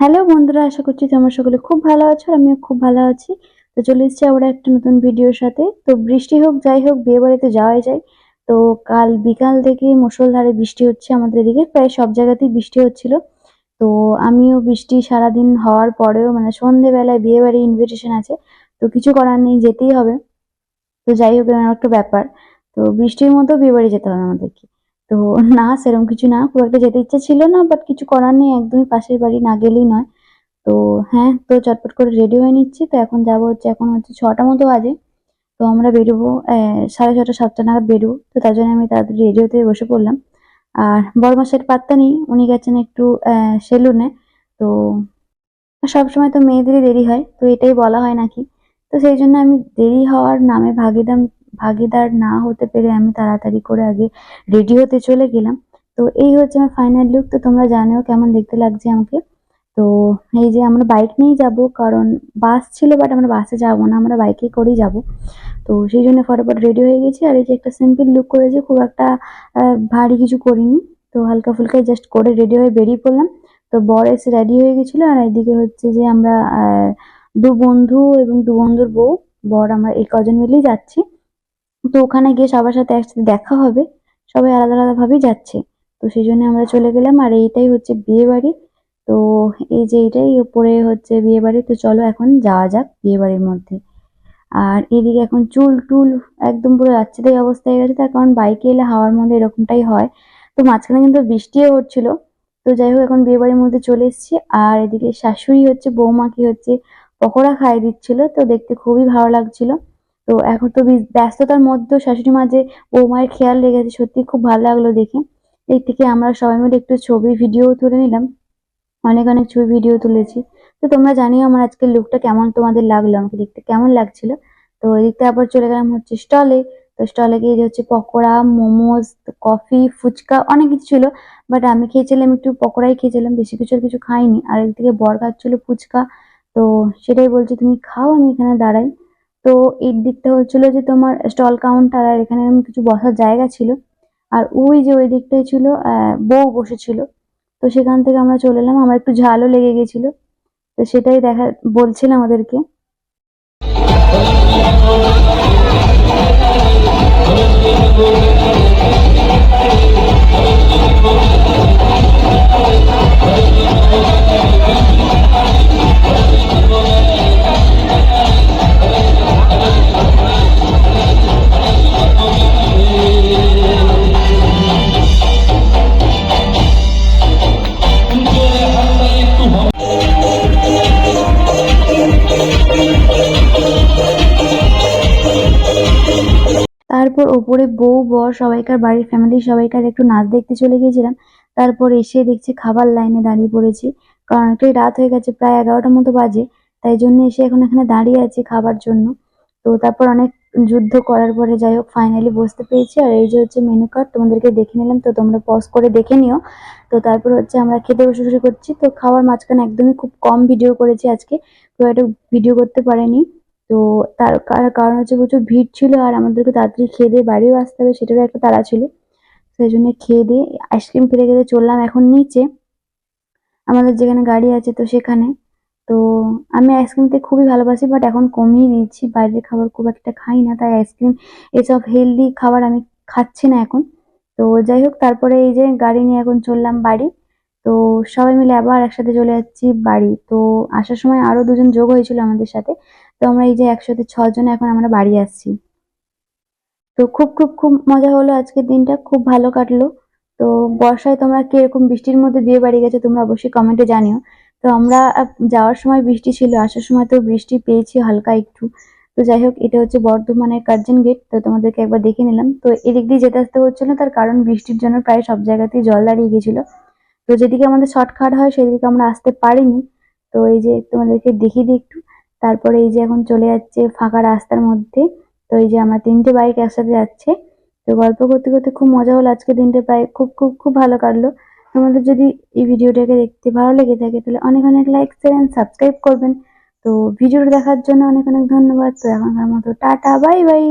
Hello বন্ধুরা, আশা করছি তোমরা সকলে খুব ভালো আছো আমিও খুব ভালো আছি। তো চলে এসেছি আবার একটা নতুন ভিডিওর সাথে। তো বৃষ্টি হোক, যাই হোক বিয়ে বাড়িতে যাওয়াই যায়। তো কাল বিকাল থেকে মুষলধারে বৃষ্টি হচ্ছে আমাদের এদিকে, প্রায় সব জায়গাতেই বৃষ্টি হচ্ছিল। তো আমিও বৃষ্টি সারাদিন হওয়ার পরেও মানে সন্ধেবেলায় বিয়ে বাড়ি ইনভিটেশন আছে, তো কিছু করার নেই, যেতেই হবে। তো যাই হোক একটা ব্যাপার। তো বৃষ্টির মতো বিয়ে বাড়ি যেতে হবে আমাদেরকে। তো না সেরকম কিছু না। খুব একটা যেতে ইচ্ছা ছিল না বাট কিছু করার নেই। একদমই পাশের বাড়ি না গেলেই নয়। তো হ্যাঁ তো চটপট করে রেডি হয়ে নিচ্ছি। তো এখন যাব হচ্ছে, এখন হচ্ছে ছটা মতো বাজে। তো আমরা বেরোবো সাড়ে ছটা, সাতটা নাগাদ বেরোবো। তো তার জন্য আমি তাড়াতাড়ি রেডি হতে বসে পড়লাম। আর বড়মাসের পাত্তা নেই, উনি গেছেন একটু সেলুনে। তো সবসময় তো মেয়েদেরই দেরি হয়, তো এটাই বলা হয় নাকি? তো সেই জন্য আমি দেরি হওয়ার নামে ভাগিদার ভাগিদার না হতে পেরে আমি তাড়াতাড়ি করে আগে রেডি হতে চলে গেলাম। তো এই হচ্ছে আমার ফাইনাল লুক তো তোমরা জানো কেমন দেখতে লাগছে আমাকে। তো এই যে আমরা বাইক নিয়েই যাব, কারণ বাস ছিল বাট আমরা বাসে যাব না, আমরা বাইকে করেই যাব। তো সেই জন্য ফটাফট রেডি হয়ে গেছি। আর এই যে একটা সিম্পল লুক করেছি, খুব একটা ভারী কিছু করিনি। তো হালকা ফুলকা জাস্ট করে রেডি হয়ে বেরিয়ে পড়লাম। তো বর এসে রেডি হয়ে গেছিল। আর এদিকে হচ্ছে যে আমরা দু বন্ধু এবং দু বন্ধুর বউ, বর আমরা এই কজন মিলেই যাচ্ছি। তো ওখানে গিয়ে সবার সাথে একসাথে দেখা হবে। সবাই আলাদা আলাদা ভাবেই যাচ্ছে। তো সেই জন্য আমরা চলে গেলাম আর এইটাই হচ্ছে বিয়ে বাড়ি। তো এই যে এইটাই ওপরে হচ্ছে বিয়ে বাড়ি। তো চলো এখন যাওয়া যাক বিয়ে বাড়ির মধ্যে। আর এদিকে এখন চুল টুল একদম পুরো যাচ্ছে তাই অবস্থা হয়ে গেছে। তার কারণ বাইকে এলে হাওয়ার মধ্যে এরকমটাই হয়। তো মাঝখানে কিন্তু বৃষ্টিও হচ্ছিল। তো যাই হোক, এখন বিয়ে বাড়ির মধ্যে চলে এসেছি। আর এদিকে শাশুড়ি হচ্ছে বৌমাকে হচ্ছে, পকোড়া খাইয়ে দিচ্ছিল। তো দেখতে খুবই ভালো লাগছিল। তো এখন তো ব্যস্ততার মধ্যেও শাশুড়ি মা যে বৌমায়ের খেয়াল রেখেছে সত্যি খুব ভালো লাগল দেখে। এই থেকে আমরা সবাই মিলে একটু ছবি ভিডিও তুলে নিলাম। অনেক অনেক ছবি ভিডিও তুলেছি। তো তোমরা জানিও আমার আজকের লুকটা কেমন তোমাদের লাগল, আমাকে দেখতে কেমন লাগছিল? তো এদিকটা আবার চলে গেলাম হচ্ছে স্টলে তো স্টলে গিয়ে যে হচ্ছে পকোড়া মোমোজ কফি ফুচকা, অনেক কিছু ছিল। বাট আমি খেয়েছিলাম একটু পকোড়াই খেয়েছিলাম, বেশি কিছু আর কিছু খাইনি। আর একদিকে বর খাচ্ছিল ফুচকা। তো সেটাই বলছি, তুমি খাও, আমি এখানে দাঁড়াই। তো এর দিকটা হচ্ছিল যে তোমার স্টল কাউন্টার আর এখানে কিছু বসার জায়গা ছিল। আর ওই যে ওই দিকটাই ছিল বউ বসেছিল। তো সেখান থেকে আমরা চলে এলাম। আমার একটু ঝালও লেগে গেছিল। তো সেটাই দেখা, বলছিলাম আমাদেরকে তারপর ওপরে বউ, বর, সবাইকার বাড়ির ফ্যামিলি সবাইকার একটু নাচ দেখতে চলে গিয়েছিলাম। তারপর এসে দেখছি খাবার লাইনে দাঁড়িয়ে পড়েছি। কারণ অনেকটাই রাত হয়ে গেছে, প্রায় এগারোটার মতো বাজে। তাই জন্য এসে এখন এখানে দাঁড়িয়ে আছি খাবার জন্য। তো তারপর অনেক যুদ্ধ করার পরে যাই হোক ফাইনালি বসতে পেরেছি। আর এই যে হচ্ছে মেনু কার্ড তোমাদেরকে দেখে নিলাম। তো তোমরা পজ করে দেখে নিও। তো তারপর হচ্ছে আমরা খেতে বসে বসে করছি। তো খাওয়ার মাঝখানে একদমই খুব কম ভিডিও করেছি আজকে। খুব একটা ভিডিও করতে পারিনি। তো তার কার- কারণ হচ্ছে প্রচুর ভিড় ছিল আর আমাদেরকে তাড়াতাড়ি খেয়ে দিয়ে বাড়িও আসতে হবে, সেটারও একটা তাড়া ছিল। সেই জন্য খেয়ে দিয়ে আইসক্রিম খেতে খেতে চললাম এখন নিচে। আমাদের যেখানে গাড়ি আছে তো সেখানে। তো আমি আইসক্রিম খেতে খুবই ভালোবাসি বাট এখন কমিয়ে দিয়েছি। বাইরের খাবার খুব একটা খাই না, তাই আইসক্রিম এসব হেলদি খাবার আমি খাচ্ছি না এখন। তো যাই হোক, তারপরে এই যে গাড়ি নিয়ে এখন চললাম বাড়ি। তো সবাই মিলে আবার একসাথে চলে যাচ্ছি বাড়ি। তো আসার সময় আরও দুজন যোগ হয়েছিল আমাদের সাথে। তো আমরা এই যে একসাথে ছজন এখন আমরা বাড়ি আসছি। তো খুব খুব খুব মজা হলো আজকের দিনটা। খুব ভালো কাটলো। তো বর্ষায় তোমরা কীরকম বৃষ্টির মধ্যে বিয়ে বাড়ি গেছো তোমরা অবশ্যই কমেন্টে জানিও। তো আমরা যাওয়ার সময় বৃষ্টি ছিল, আসার সময় তো বৃষ্টি পেয়েছি হালকা একটু। তো যাই হোক, এটা হচ্ছে বর্ধমানের কার্জন গেট। তো তোমাদেরকে একবার দেখে নিলাম। তো এদিক দিয়ে যেতে আসতে হচ্ছিল তার কারণ বৃষ্টির জন্য প্রায় সব জায়গাতেই জল দাঁড়িয়ে গেছিল। তো যেদিকে আমাদের শর্টকাট হয়, সেদিকে আমরা আসতে পারিনি। তো এই যে তোমাদেরকে দেখিয়ে দিই একটু। তারপরে এই যে এখন চলে যাচ্ছে ফাঁকা রাস্তার মধ্যে। তো এই যে আমরা তিনটে বাইক একসাথে যাচ্ছে। তো গল্প করতে করতে খুব মজা হলো। আজকে দিনটা প্রায় খুব খুব খুব ভালো কাটলো। তোমাদের যদি এই ভিডিওটাকে দেখতে ভালো লেগে থাকে, তাহলে অনেক অনেক লাইক শেয়ার সাবস্ক্রাইব করবেন। তো ভিডিওটা দেখার জন্য অনেক অনেক ধন্যবাদ। তো এখনকার মতো টাটা বাই বাই